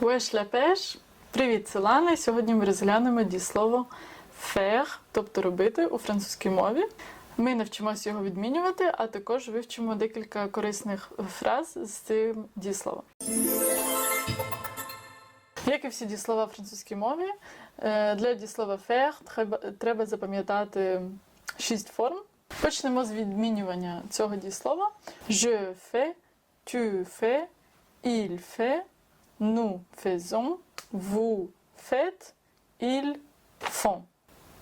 Wesh la. Привіт, це Лана. Сьогодні ми розглянемо дієслово faire, тобто робити у французькій мові. Ми навчимося його відмінювати, а також вивчимо декілька корисних фраз з цим дієсловом. Як і всі дієслова в французькій мові, е, для дієслова треба, треба запам'ятати шість форм. Почнемо з відмінювання цього дієслова. Je fais, tu fais, il fait, nous faisons, vous faites, ils font.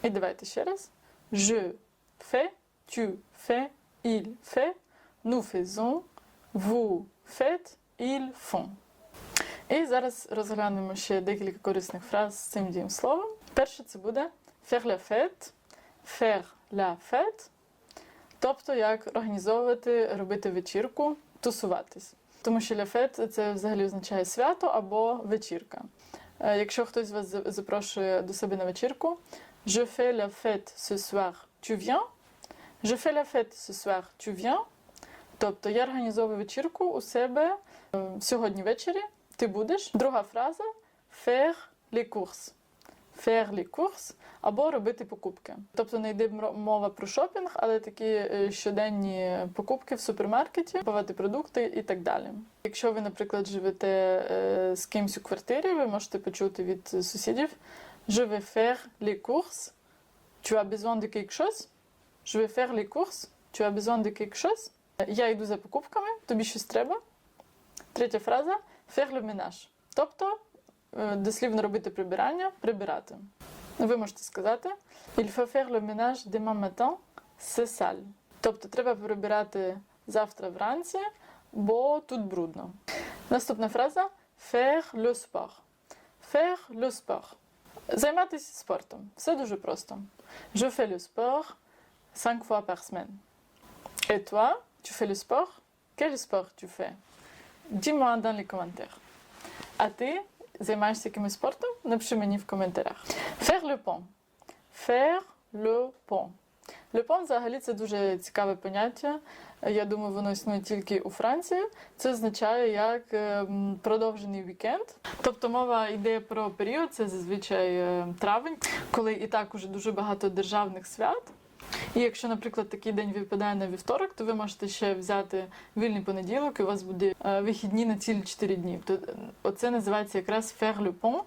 І давайте ще раз. Je fais, tu fais, il fait, nous faisons, vous faites, ils font. І зараз розглянемо ще декілька корисних фраз з цим дієсловом. Перше це буде faire la fête, faire la fête, тобто як організовувати, робити вечірку, тусуватись. Тому що fête – це взагалі означає свято або вечірка. Е, Якщо хтось вас запрошує до себе на вечірку, je fais la fête ce soir, tu viens? Je fais la fête ce soir, tu viens? Тобто я організовую вечірку у себе е, сьогодні ввечері. Ти будеш. Друга фраза faire les courses. Faire les courses або робити покупки. Тобто не йде мова про шопінг, але такі е, щоденні покупки в супермаркеті, купувати продукти і так далі. Якщо ви, наприклад, живете е, з кимсь у квартирі, ви можете почути від сусідів Je vais faire les courses. Tu as besoin de quelque chose? Je vais faire les courses. Tu as besoin de quelque chose? Я йду за покупками, тобі щось треба. Третя фраза faire le ménage. Тобто дослівно робити прибирання, прибирати. Ви можете сказати Il faut faire le ménage demain matin, c'est sale. Тобто треба прибирати завтра вранці, бо тут брудно. Наступна фраза faire le sport. Faire le sport. Займатися спортом. Все дуже просто. Je fais le sport cinq fois par semaine. Et toi, tu fais le sport? Quel sport tu fais? Dis-moi dans les commentaires. А ти займаєшся якимось спортом? Напиши мені в коментарях. Faire le pont. Faire le pont. Le pont взагалі це дуже цікаве поняття. Я думаю, воно існує тільки у Франції. Це означає як ем, продовжений вікенд. Тобто мова йде про період, це зазвичай е, травень, коли і так уже дуже багато державних свят. І якщо, наприклад, такий день випадає на вівторок, то ви можете ще взяти вільний понеділок, і у вас буде е, вихідні на цілі 4 дні. Е, оце називається якраз faire le pont,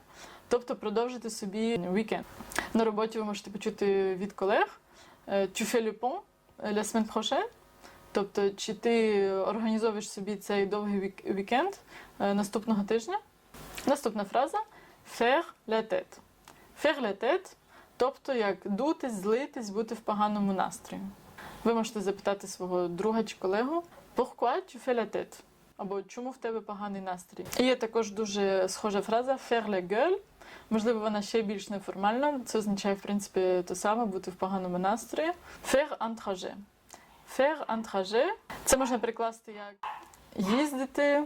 тобто продовжити собі вікенд. На роботі ви можете почути від колег е, tu fais le pont la semaine prochaine, тобто чи ти організовуєш собі цей довгий вік- вікенд наступного тижня. Наступна фраза faire la tête. Faire la tête Тобто як дутись, злитись, бути в поганому настрої. Ви можете запитати свого друга чи колегу Pourquoi tu fais la tête? Або чому в тебе поганий настрій? І є також дуже схожа фраза faire la gueule. Можливо, вона ще більш неформальна. Це означає, в принципі, те саме бути в поганому настрої. Faire un trajet. Faire un trajet – це можна прикласти як їздити,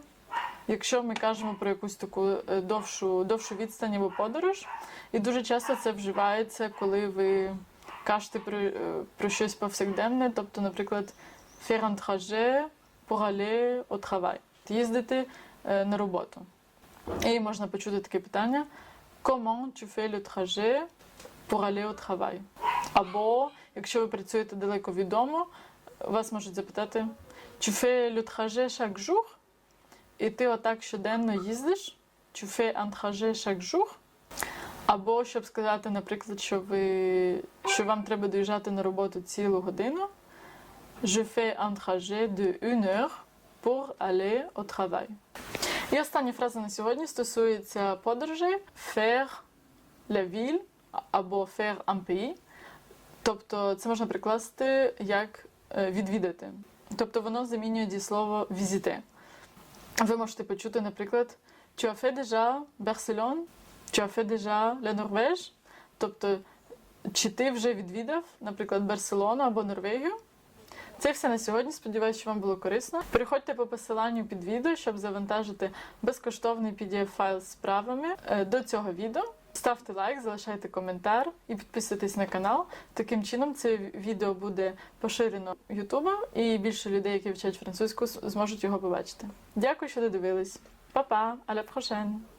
якщо ми кажемо про якусь таку е, довшу, довшу відстань або подорож. І дуже часто це вживається, коли ви кажете про, е, про щось повсякденне, тобто, наприклад, faire un trajet pour. Їздити е, на роботу. І можна почути таке питання: Comment tu fais le trajet pour aller au travail? Або, якщо ви працюєте далеко від дому, вас можуть запитати: Tu fais le trajet chaque jour? І ти отак щоденно їздиш? Tu fais un trajet? Або щоб сказати, наприклад, що ви що вам треба доїжджати на роботу цілу годину. Je fais un trajet de une heure pour aller au travail. І остання фраза на сьогодні стосується подорожей faire la ville або faire un pays. Тобто це можна прикласти як е, відвідати. Тобто воно замінює дієслово visiter. Ви можете почути, наприклад, Tu as fait déjà Barcelone? Tu as fait déjà la Norvège? Тобто, чи ти вже відвідав, наприклад, Барселону або Норвегію? Це все на сьогодні. Сподіваюсь, що вам було корисно. Переходьте по посиланню під відео, щоб завантажити безкоштовний PDF-файл з справами е, до цього відео. Ставте лайк, залишайте коментар і підписуйтесь на канал. Таким чином це відео буде поширено Ютубом, і більше людей, які вчать французьку, зможуть його побачити. Дякую, що додивились. Па-па, à la prochaine!